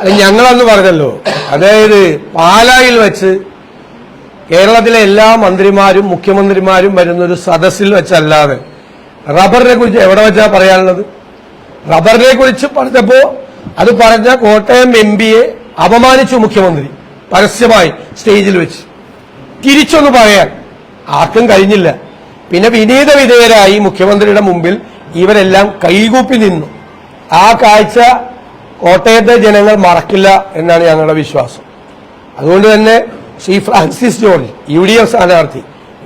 അത് ഞങ്ങളന്ന് പറഞ്ഞല്ലോ. അതായത് പാലായിൽ വെച്ച് കേരളത്തിലെ എല്ലാ മന്ത്രിമാരും മുഖ്യമന്ത്രിമാരും വരുന്ന ഒരു സദസ്സിൽ വെച്ചല്ലാതെ റബ്ബറിനെ കുറിച്ച് എവിടെ വെച്ചാ പറയാനുള്ളത്? റബ്ബറിനെ കുറിച്ച് പറഞ്ഞപ്പോ അത് പറഞ്ഞ കോട്ടയം എം പിയെ അപമാനിച്ചു മുഖ്യമന്ത്രി പരസ്യമായി സ്റ്റേജിൽ വെച്ച്. തിരിച്ചൊന്ന് പറയാൻ ആർക്കും കഴിഞ്ഞില്ല. പിന്നെ വിനീത വിധേയരായി മുഖ്യമന്ത്രിയുടെ മുമ്പിൽ ഇവരെല്ലാം കൈകൂപ്പി നിന്നു. ആ കാഴ്ച കോട്ടയത്തെ ജനങ്ങൾ മറക്കില്ല എന്നാണ് ഞങ്ങളുടെ വിശ്വാസം. അതുകൊണ്ട് തന്നെ Shri Francis George U D F സ്ഥാനാർത്ഥി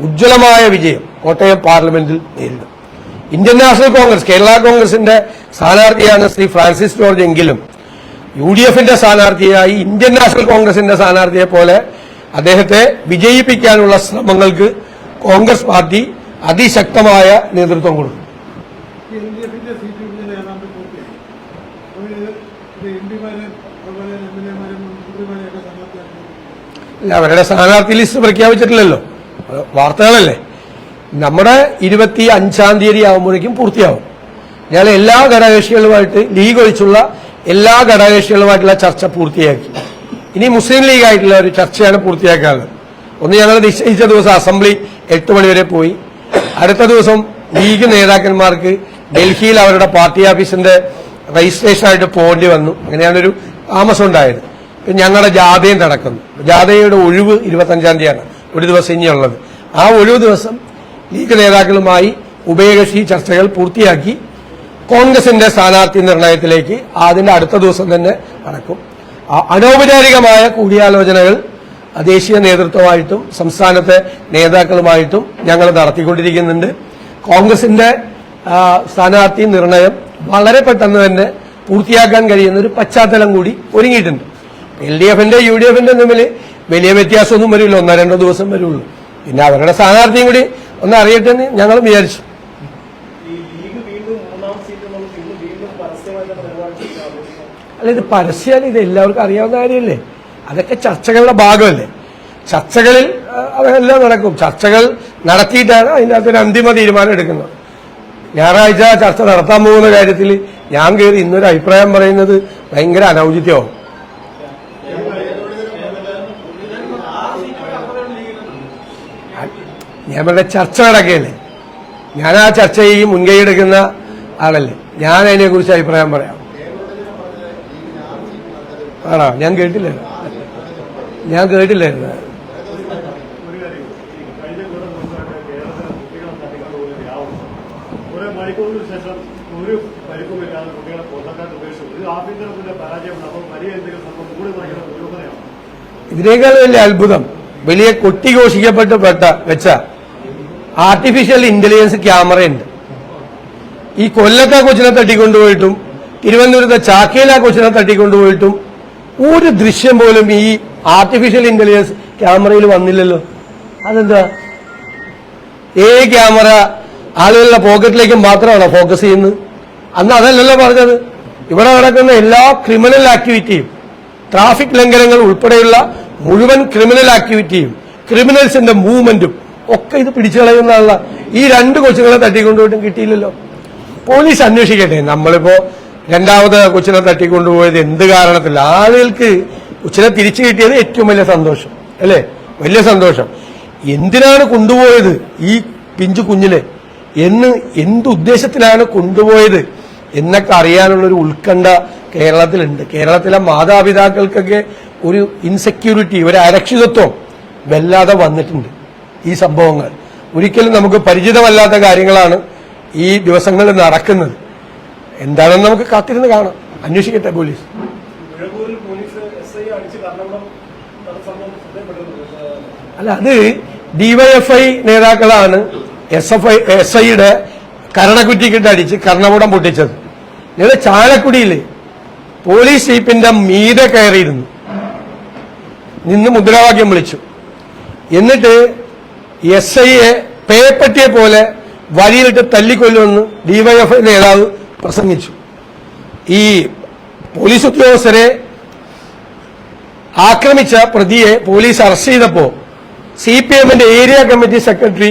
ഉജ്ജ്വലമായ വിജയം കോട്ടയം പാർലമെന്റിൽ നേരിടും. ഇന്ത്യൻ നാഷണൽ കോൺഗ്രസ് കേരള കോൺഗ്രസിന്റെ സ്ഥാനാർത്ഥിയാണ് ശ്രീ ഫ്രാൻസിസ് ജോർജ് എങ്കിലും യു ഡി എഫിന്റെ സ്ഥാനാർത്ഥിയായി ഇന്ത്യൻ നാഷണൽ കോൺഗ്രസിന്റെ സ്ഥാനാർത്ഥിയെ പോലെ അദ്ദേഹത്തെ വിജയിപ്പിക്കാനുള്ള ശ്രമങ്ങൾക്ക് കോൺഗ്രസ് പാർട്ടി അതിശക്തമായ നേതൃത്വം കൊടുക്കും എൽ ഡി എഫിന്റെ സീറ്റ് വിഭജനം ഏതാണ്ട് പൂർത്തിയായി അപ്പോൾ ഇത് ഇത് എം പിമാരെ അതുപോലെ എം എൽ എമാരും മന്ത്രിമാരെയൊക്കെ സ്ഥാനാർത്ഥിയാക്കി ഇല്ല, അവരുടെ സ്ഥാനാർത്ഥി ലിസ്റ്റ് പ്രഖ്യാപിച്ചിട്ടില്ലല്ലോ. വാർത്തകളല്ലേ. നമ്മുടെ ഇരുപത്തി അഞ്ചാം തീയതി ആകുമ്പോഴേക്കും പൂർത്തിയാവും. ഞാൻ എല്ലാ ഘടകകക്ഷികളുമായിട്ട് ലീഗ് ഒഴിച്ചുള്ള എല്ലാ ഘടകകക്ഷികളുമായിട്ടുള്ള ചർച്ച പൂർത്തിയാക്കി. ഇനി മുസ്ലിം ലീഗ് ആയിട്ടുള്ള ഒരു ചർച്ചയാണ് പൂർത്തിയാക്കാനുള്ളത്. ഒന്ന് ഞങ്ങൾ നിശ്ചയിച്ച ദിവസം അസംബ്ലി എട്ട് മണിവരെ പോയി. അടുത്ത ദിവസം ലീഗ് നേതാക്കന്മാർക്ക് ഡൽഹിയിൽ അവരുടെ പാർട്ടി ഓഫീസിന്റെ രജിസ്ട്രേഷനായിട്ട് പോകേണ്ടി വന്നു. അങ്ങനെയാണ് ഒരു താമസം ഉണ്ടായത് ഞങ്ങളുടെ ജാഥയും നടക്കുന്നു. ജാഥയുടെ ഒഴിവ് ഇരുപത്തഞ്ചാം തീയതിയാണ്. ഒരു ദിവസം ഇനിയുള്ളത്. ആ ഒഴിവ് ദിവസം ലീഗ് നേതാക്കളുമായി ഉഭയകക്ഷി ചർച്ചകൾ പൂർത്തിയാക്കി കോൺഗ്രസിന്റെ സ്ഥാനാർത്ഥി നിർണയത്തിലേക്ക് അതിന്റെ അടുത്ത ദിവസം തന്നെ നടക്കും. അനൌപചാരികമായ കൂടിയാലോചനകൾ ദേശീയ നേതൃത്വമായിട്ടും സംസ്ഥാനത്തെ നേതാക്കളുമായിട്ടും ഞങ്ങൾ നടത്തിക്കൊണ്ടിരിക്കുന്നുണ്ട്. കോൺഗ്രസിന്റെ സ്ഥാനാർത്ഥി നിർണയം വളരെ പെട്ടെന്ന് തന്നെ പൂർത്തിയാക്കാൻ കഴിയുന്ന ഒരു പശ്ചാത്തലം കൂടി ഒരുങ്ങിയിട്ടുണ്ട്. എൽ ഡി എഫിന്റെ യു ഡി എഫിന്റെ തമ്മിൽ വലിയ വ്യത്യാസമൊന്നും വരില്ല. ഒന്നോ രണ്ടോ ദിവസം വരുള്ളൂ. പിന്നെ അവരുടെ സ്ഥാനാർത്ഥിയും കൂടി ഒന്ന് അറിയട്ടെ എന്ന് ഞങ്ങൾ വിചാരിച്ചു അല്ല ഇത് പരസ്യമാണ് ഇത് എല്ലാവർക്കും അറിയാവുന്ന കാര്യമല്ലേ? അതൊക്കെ ചർച്ചകളുടെ ഭാഗമല്ലേ? ചർച്ചകളിൽ അതെല്ലാം നടക്കും. ചർച്ചകൾ നടത്തിയിട്ടാണ് അതിന്റെ അകത്തൊരു അന്തിമ തീരുമാനം എടുക്കുന്നത്. ഞായറാഴ്ച ചർച്ച നടത്താൻ പോകുന്ന കാര്യത്തിൽ ഞാൻ കയറി ഇന്നൊരു അഭിപ്രായം പറയുന്നത് ഭയങ്കര അനൗചിത്യമാവും ഞാൻ പറഞ്ഞ ചർച്ച നടക്കുകയല്ലേ? ഞാൻ ആ ചർച്ചയിൽ മുൻകൈ എടുക്കുന്ന ആളല്ലേ. ഞാൻ അതിനെക്കുറിച്ച് അഭിപ്രായം പറയാം. ആണോ? ഞാൻ കേട്ടില്ലായിരുന്നു. ഞാൻ കേട്ടില്ലായിരുന്നു. ഒരു ഒരു പരിക്കുമില്ലാതെ കുട്ടികളെ കൊല്ലക്കാട്ട് ഉപേക്ഷിച്ചു ഇത് ആഭ്യന്തരത്തിന്റെ പരാജയമാണ്. അപ്പോൾ വലിയ എന്തെങ്കിലും സംഭവം കൂടി പറയുന്ന ദുരൂഹതയാണ്. ഇതിനേക്കാൾ വലിയ അത്ഭുതം വലിയ കൊട്ടിഘോഷിക്കപ്പെട്ട് പെട്ട വെച്ച ആർട്ടിഫിഷ്യൽ ഇന്റലിജൻസ് ക്യാമറയുണ്ട്. ഈ കൊല്ലത്തെ കൊച്ചിനെ തട്ടിക്കൊണ്ടുപോയിട്ടും തിരുവനന്തപുരത്തെ ചാക്കയിലെ കൊച്ചിനെ തട്ടിക്കൊണ്ടുപോയിട്ടും ഒരു ദൃശ്യം പോലും ഈ ആർട്ടിഫിഷ്യൽ ഇന്റലിജൻസ് ക്യാമറയിൽ വന്നില്ലല്ലോ. അതെന്താ? ഏ ക്യാമറ ആളുകളുടെ പോക്കറ്റിലേക്ക് മാത്രമാണോ ഫോക്കസ് ചെയ്യുന്നത്? അന്ന് അതല്ലല്ലോ പറഞ്ഞത്. ഇവിടെ നടക്കുന്ന എല്ലാ ക്രിമിനൽ ആക്ടിവിറ്റിയും ട്രാഫിക് ലംഘനങ്ങൾ ഉൾപ്പെടെയുള്ള മുഴുവൻ ക്രിമിനൽ ആക്ടിവിറ്റിയും ക്രിമിനൽസിന്റെ മൂവ്മെന്റും ഒക്കെ ഇത് പിടിച്ചു കളയുന്നതല്ല ഈ രണ്ട് കൊച്ചുങ്ങളെ തട്ടിക്കൊണ്ടുപോയിട്ടും കിട്ടിയില്ലല്ലോ. പോലീസ് അന്വേഷിക്കട്ടെ. നമ്മളിപ്പോ രണ്ടാമത് കൊച്ചിനെ തട്ടിക്കൊണ്ടുപോയത് എന്ത് കാരണത്തിൽ? ആളുകൾക്ക് കൊച്ചിനെ തിരിച്ചു കിട്ടിയത് ഏറ്റവും വലിയ സന്തോഷം അല്ലേ? വലിയ സന്തോഷം. എന്തിനാണ് കൊണ്ടുപോയത് ഈ പിഞ്ചു കുഞ്ഞിനെ? എന്ന് എന്ത് ഉദ്ദേശത്തിലാണ് കൊണ്ടുപോയത്? എന്നൊക്കെ അറിയാനുള്ളൊരു ഉത്കണ്ഠ കേരളത്തിലുണ്ട്. കേരളത്തിലെ മാതാപിതാക്കൾക്കൊക്കെ ഒരു ഇൻസെക്യൂരിറ്റി ഒരു അരക്ഷിതത്വം വല്ലാതെ വന്നിട്ടുണ്ട് ഈ സംഭവങ്ങൾ. ഒരിക്കലും നമുക്ക് പരിചിതമല്ലാത്ത കാര്യങ്ങളാണ് ഈ ദിവസങ്ങളിൽ നടക്കുന്നത്. എന്താണെന്ന് നമുക്ക് കാത്തിരുന്ന് കാണാം. അന്വേഷിക്കട്ടെ പോലീസ്. അല്ല അത് ഡിവൈഎഫ്ഐ നേതാക്കളാണ് എസ് എഫ് ഐ എസ് ഐയുടെ കരണക്കുറ്റിക്കിട്ട് അടിച്ച് കർണകൂടം പൊട്ടിച്ചത്. ഞങ്ങൾ ചാലക്കുടിയിൽ പോലീസ് ജീപ്പിന്റെ മീതെ കയറിയിരുന്നു. നിന്ന് മുദ്രാവാക്യം വിളിച്ചു. എന്നിട്ട് എസ് ഐയെ പേപ്പറ്റിയെ പോലെ വഴിയിലിട്ട് തല്ലിക്കൊല്ലുമെന്ന് ഡിവൈഎഫ് നേതാവ് പ്രസംഗിച്ചു. ഈ പോലീസ് ഉദ്യോഗസ്ഥരെ ആക്രമിച്ച പ്രതിയെ പോലീസ് അറസ്റ്റ് ചെയ്തപ്പോ സി പി എമ്മിന്റെ ഏരിയ കമ്മിറ്റി സെക്രട്ടറി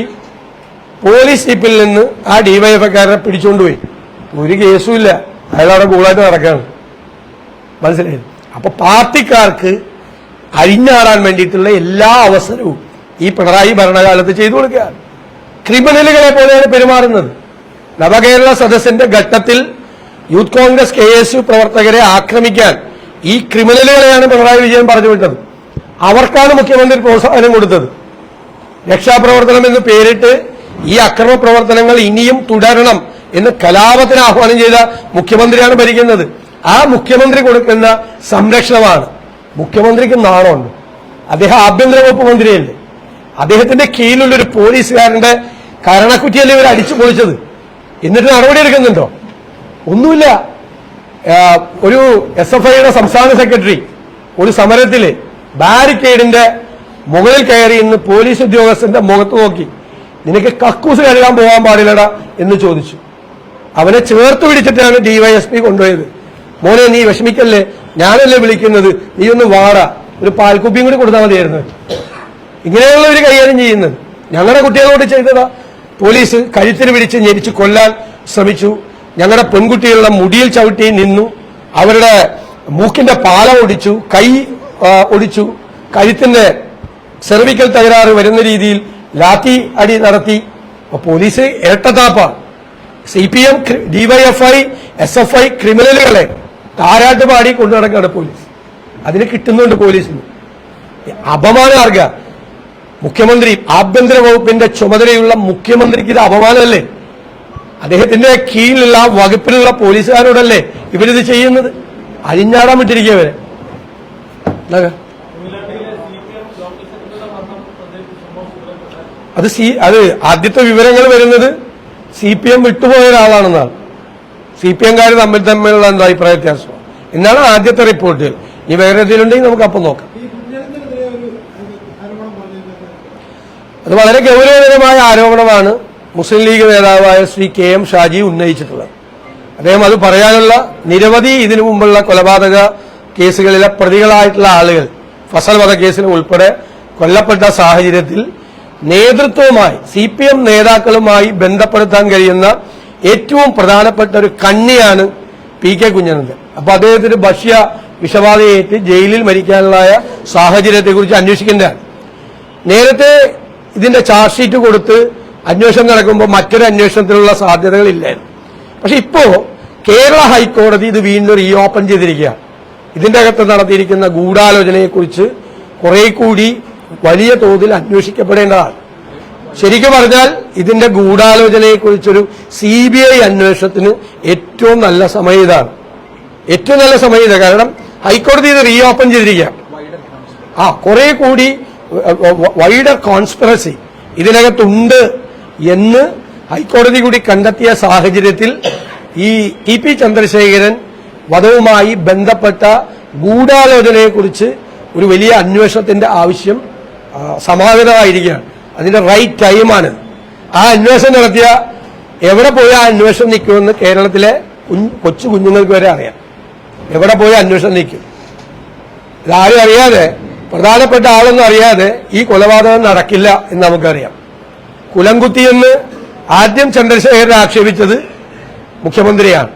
പോലീസ് ജീപ്പിൽ നിന്ന് ആ ഡിവൈഎഫ്ഐക്കാരനെ പിടിച്ചുകൊണ്ടുപോയി ഒരു കേസും ഇല്ല അയാളവിടെ കൂളായിട്ട് നടക്കുകയാണ്. മനസ്സിലായത് അപ്പൊ പാർട്ടിക്കാർക്ക് അഴിഞ്ഞാടാൻ വേണ്ടിയിട്ടുള്ള എല്ലാ അവസരവും ഈ പിണറായി ഭരണകാലത്ത് ചെയ്തു കൊടുക്കുകയാണ്. ക്രിമിനലുകളെ പോലെയാണ് പെരുമാറുന്നത്. നവകേരള സദസ്സിന്റെ ഘട്ടത്തിൽ youth Congress K S U പ്രവർത്തകരെ ആക്രമിക്കാൻ ഈ ക്രിമിനലുകളെയാണ് പിണറായി വിജയൻ പറഞ്ഞു വിട്ടത്. അവർക്കാണ് മുഖ്യമന്ത്രി പ്രോത്സാഹനം കൊടുത്തത്. രക്ഷാപ്രവർത്തനം എന്ന് പേരിട്ട് ഈ അക്രമ പ്രവർത്തനങ്ങൾ ഇനിയും തുടരണം. എന്ന് കലാപത്തിന് ആഹ്വാനം ചെയ്ത മുഖ്യമന്ത്രിയാണ് ഭരിക്കുന്നത്. ആ മുഖ്യമന്ത്രി കൊടുക്കുന്ന സംരക്ഷണമാണ്. മുഖ്യമന്ത്രിക്ക് നാണമുണ്ട്. അദ്ദേഹം ആഭ്യന്തര വകുപ്പ് മന്ത്രിയല്ലേ? അദ്ദേഹത്തിന്റെ കീഴിലുള്ള ഒരു പോലീസുകാരന്റെ കരണക്കുറ്റിയല്ലേ ഇവർ അടിച്ചു പൊളിച്ചത്? എന്നിട്ട് നടപടി എടുക്കുന്നുണ്ടോ? ഒന്നുമില്ല. ഒരു എസ് എഫ് ഐയുടെ സംസ്ഥാന സെക്രട്ടറി ഒരു സമരത്തിൽ ബാരിക്കേഡിന്റെ മുകളിൽ കയറി ഇന്ന് പോലീസ് ഉദ്യോഗസ്ഥന്റെ മുഖത്ത് നോക്കി നിനക്ക് കക്കൂസ് കഴുകാൻ പോകാൻ പാടില്ലടാ എന്ന് ചോദിച്ചു. അവനെ ചേർത്ത് പിടിച്ചിട്ടാണ് ഡിവൈഎസ്പി കൊണ്ടുപോയത്. മോനെ നീ വിഷമിക്കല്ലേ? ഞാനല്ലേ വിളിക്കുന്നത്? നീ ഒന്ന് വാട. ഒരു പാൽക്കുപ്പിയും കൂടി കൊടുത്താൽ മതിയായിരുന്നു. ഇങ്ങനെയുള്ള ഒരു കൈകാര്യം ചെയ്യുന്നത്. ഞങ്ങളുടെ കുട്ടികളോട് ചെയ്തതാ. പോലീസ് കഴുത്തിന് പിടിച്ച് ഞെരിച്ച് കൊല്ലാൻ ശ്രമിച്ചു. ഞങ്ങളുടെ പെൺകുട്ടികളുടെ മുടിയിൽ ചവിട്ടി നിന്നു. അവരുടെ മൂക്കിന്റെ പാല ഒടിച്ചു. കൈ ഒടിച്ചു. കഴുത്തിന്റെ സെർവിക്കൽ തകരാറ് വരുന്ന രീതിയിൽ ലാത്തി അടി നടത്തി. Police ഇരട്ടത്താപ്പാണ് C P M DYFI S F I ക്രിമിനലുകളെ താരാട്ട് പാടി കൊണ്ടു നടക്കുകയാണ് പോലീസ്. അതിന് കിട്ടുന്നുണ്ട് പോലീസിന്. അപമാനാർഗ മുഖ്യമന്ത്രി ആഭ്യന്തര വകുപ്പിന്റെ ചുമതലയുള്ള മുഖ്യമന്ത്രിക്ക് ഇത് അപമാനമല്ലേ? അദ്ദേഹത്തിന്റെ കീഴിലുള്ള വകുപ്പിലുള്ള പോലീസുകാരോടല്ലേ ഇവരിത് ചെയ്യുന്നത്? അഴിഞ്ഞാടാൻ വിട്ടിരിക്കവരെ അത് സി അത് ആദ്യത്തെ വിവരങ്ങൾ വരുന്നത് സി പി എം വിട്ടുപോയ ഒരാളാണെന്നാണ്. സി പി എംകാർ തമ്മിൽ തമ്മിലുള്ള എന്താ അഭിപ്രായ വ്യത്യാസം? എന്നാണ് ആദ്യത്തെ റിപ്പോർട്ട് ഇനി വേറെ എന്തെങ്കിലും നമുക്ക് അപ്പം നോക്കാം. ഈ അത് വളരെ ഗൗരവകരമായ ആരോപണമാണ് മുസ്ലിം ലീഗ് നേതാവായ ശ്രീ കെ എം ഷാജി ഉന്നയിച്ചിട്ടുള്ളത്. അദ്ദേഹം അത് പറയാനുള്ള നിരവധി ഇതിനു മുമ്പുള്ള കൊലപാതക കേസുകളിലെ പ്രതികളായിട്ടുള്ള ആളുകൾ ഫസൽ കേസിൽ ഉൾപ്പെടെ കൊല്ലപ്പെട്ട സാഹചര്യത്തിൽ നേതൃത്വവുമായി സി പി എം നേതാക്കളുമായി ബന്ധപ്പെടുത്താൻ കഴിയുന്ന ഏറ്റവും പ്രധാനപ്പെട്ട ഒരു കണ്ണിയാണ് പി കെ കുഞ്ഞനന്ദൻ. അപ്പൊ അദ്ദേഹത്തിന് ഭക്ഷ്യ വിഷബാധയേറ്റ് ജയിലിൽ മരിക്കാനുള്ള സാഹചര്യത്തെക്കുറിച്ച് അന്വേഷിക്കേണ്ടതാണ്. നേരത്തെ ഇതിന്റെ ചാർജ് ഷീറ്റ് കൊടുത്ത് അന്വേഷണം നടക്കുമ്പോൾ മറ്റൊരു അന്വേഷണത്തിനുള്ള സാധ്യതകളില്ലായിരുന്നു പക്ഷെ ഇപ്പോ കേരള ഹൈക്കോടതി ഇത് വീണ്ടും റീ ഓപ്പൺ ചെയ്തിരിക്കുകയാണ്. ഇതിന്റെ അകത്ത് നടത്തിയിരിക്കുന്ന ഗൂഢാലോചനയെക്കുറിച്ച് കുറെ കൂടി വലിയ തോതിൽ അന്വേഷിക്കപ്പെടേണ്ടതാണ്. ശരിക്കും പറഞ്ഞാൽ ഇതിന്റെ ഗൂഢാലോചനയെക്കുറിച്ചൊരു സി ബി ഐ അന്വേഷണത്തിന് ഏറ്റവും നല്ല സമയം ഇതാണ്. ഏറ്റവും നല്ല സമയം ഇതാണ്. കാരണം ഹൈക്കോടതി ഇത് റീഓപ്പൺ ചെയ്തിരിക്കുക ആ കുറെ കൂടി വൈഡർ കോൺസ്പിറസി ഇതിനകത്തുണ്ട് എന്ന് ഹൈക്കോടതി കൂടി കണ്ടെത്തിയ സാഹചര്യത്തിൽ ഈ ടി പി ചന്ദ്രശേഖരൻ വധവുമായി ബന്ധപ്പെട്ട ഗൂഢാലോചനയെക്കുറിച്ച് ഒരു വലിയ അന്വേഷണത്തിന്റെ ആവശ്യം ആ, സമാഗതമായിരിക്കുകയാണ്. അതിന്റെ റൈറ്റ് ടൈമാണ് ആ അന്വേഷണം നടത്തിയ എവിടെ പോയി ആ അന്വേഷണം നിൽക്കുമെന്ന് കേരളത്തിലെ കൊച്ചു കുഞ്ഞുങ്ങൾക്ക് വരെ അറിയാം. എവിടെ പോയി അന്വേഷണം നിൽക്കും? ഇതാരും അറിയാതെ പ്രധാനപ്പെട്ട ആളൊന്നും അറിയാതെ ഈ കൊലപാതകം നടക്കില്ല എന്ന് നമുക്കറിയാം. കുലംകുത്തിയെന്ന് ആദ്യം ചന്ദ്രശേഖരൻ ആക്ഷേപിച്ചത് മുഖ്യമന്ത്രിയാണ്.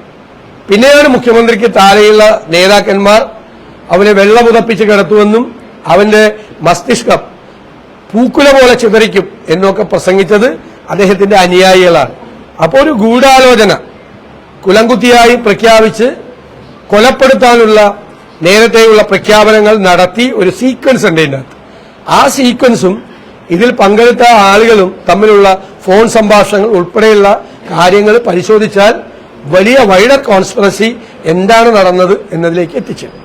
പിന്നെയാണ് മുഖ്യമന്ത്രിക്ക് താഴെയുള്ള നേതാക്കന്മാർ അവനെ വെള്ളമുതപ്പിച്ച് കിടത്തുമെന്നും അവന്റെ മസ്തിഷ്കം പൂക്കുല പോലെ ചിതറിക്കും എന്നൊക്കെ പ്രസംഗിച്ചത് അദ്ദേഹത്തിന്റെ അനുയായികളാണ്. അപ്പോൾ ഒരു ഗൂഢാലോചന. കുലംകുത്തിയായി പ്രഖ്യാപിച്ച് കൊലപ്പെടുത്താനുള്ള നേരത്തെയുള്ള പ്രഖ്യാപനങ്ങൾ നടത്തി ഒരു സീക്വൻസ് ഉണ്ട് ഇതിനകത്ത്. ആ സീക്വൻസും ഇതിൽ പങ്കെടുത്ത ആളുകളും തമ്മിലുള്ള ഫോൺ സംഭാഷണങ്ങൾ ഉൾപ്പെടെയുള്ള കാര്യങ്ങൾ പരിശോധിച്ചാൽ വലിയ വൈഡർ കോൺസ്പിറസി എന്താണ് നടന്നത് എന്നതിലേക്ക് എത്തിച്ചേരും.